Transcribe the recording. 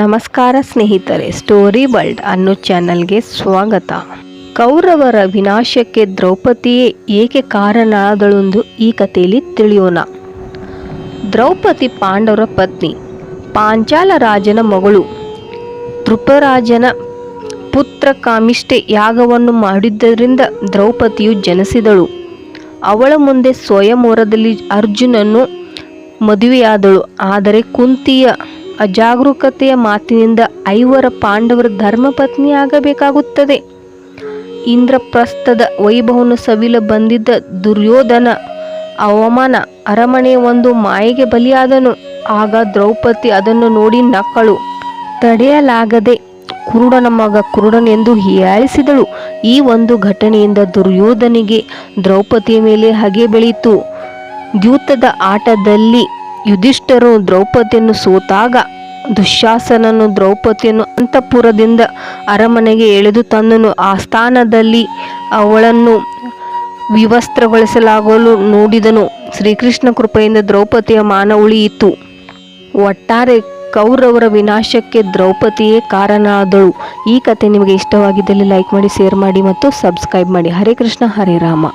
ನಮಸ್ಕಾರ ಸ್ನೇಹಿತರೆ, story world ಅನ್ನೋ ಚಾನಲ್ಗೆ ಸ್ವಾಗತ. ಕೌರವರ ವಿನಾಶಕ್ಕೆ ದ್ರೌಪದಿಯೇ ಏಕೆ ಕಾರಣಾದಳೆಂದು ಈ ಕಥೆಯಲ್ಲಿ ತಿಳಿಯೋಣ. ದ್ರೌಪದಿ ಪಾಂಡವರ ಪತ್ನಿ ಪಾಂಚಾಲ ರಾಜನ ಮಗಳು ಧೃಪರಾಜನ ಪುತ್ರ ಕಾಮಿಷ್ಠೆ ಯಾಗವನ್ನು ಮಾಡಿದ್ದರಿಂದ ದ್ರೌಪದಿಯು ಜನಿಸಿದಳು. ಅವಳ ಮುಂದೆ ಸ್ವಯಂವರದಲ್ಲಿ ಅರ್ಜುನನ್ನು ಮದುವೆಯಾದಳು, ಆದರೆ ಕುಂತಿಯ ಅಜಾಗರೂಕತೆಯ ಮಾತಿನಿಂದ ಐವರ ಪಾಂಡವರ ಧರ್ಮಪತ್ನಿಯಾಗಬೇಕಾಗುತ್ತದೆ. ಇಂದ್ರಪ್ರಸ್ಥದ ವೈಭವವನ್ನು ಸವಿಲ ಬಂದಿದ್ದ ದುರ್ಯೋಧನ ಅವಮಾನ ಅರಮನೆ ಒಂದು ಮಾಯೆಗೆ ಬಲಿಯಾದನು. ಆಗ ದ್ರೌಪದಿ ಅದನ್ನು ನೋಡಿ ನಕ್ಕಳು ತಡೆಯಲಾಗದೆ ಕುರುಡನ ಮಗ ಕುರುಡನೆಂದು ಹೀಯಾಳಿಸಿದಳು. ಈ ಒಂದು ಘಟನೆಯಿಂದ ದುರ್ಯೋಧನಿಗೆ ದ್ರೌಪದಿಯ ಮೇಲೆ ಹಗೆ ಬೆಳೆಯಿತು ದ್ಯೂತದ ಆಟದಲ್ಲಿ ಯುಧಿಷ್ಠರು ದ್ರೌಪದಿಯನ್ನು ಸೋತಾಗ ದುಶ್ಯಾಸನನು ದ್ರೌಪದಿಯನ್ನು ಅಂತಃಪುರದಿಂದ ಅರಮನೆಗೆ ಎಳೆದು ತಂದನು. ಆ ಸ್ಥಾನದಲ್ಲಿ ಅವಳನ್ನು ವಿವಸ್ತ್ರಗೊಳಿಸಲಾಗಲು ನೋಡಿದನು. ಶ್ರೀಕೃಷ್ಣ ಕೃಪೆಯಿಂದ ದ್ರೌಪದಿಯ ಮಾನ ಉಳಿಯಿತು. ಒಟ್ಟಾರೆ ಕೌರವರ ವಿನಾಶಕ್ಕೆ ದ್ರೌಪದಿಯೇ ಕಾರಣ ಆದಳು ಈ ಕತೆ ನಿಮಗೆ ಇಷ್ಟವಾಗಿದ್ದಲ್ಲಿ ಲೈಕ್ ಮಾಡಿ, ಶೇರ್ ಮಾಡಿ ಮತ್ತು ಸಬ್ಸ್ಕ್ರೈಬ್ ಮಾಡಿ. ಹರೇ ಕೃಷ್ಣ, ಹರೇ ರಾಮ.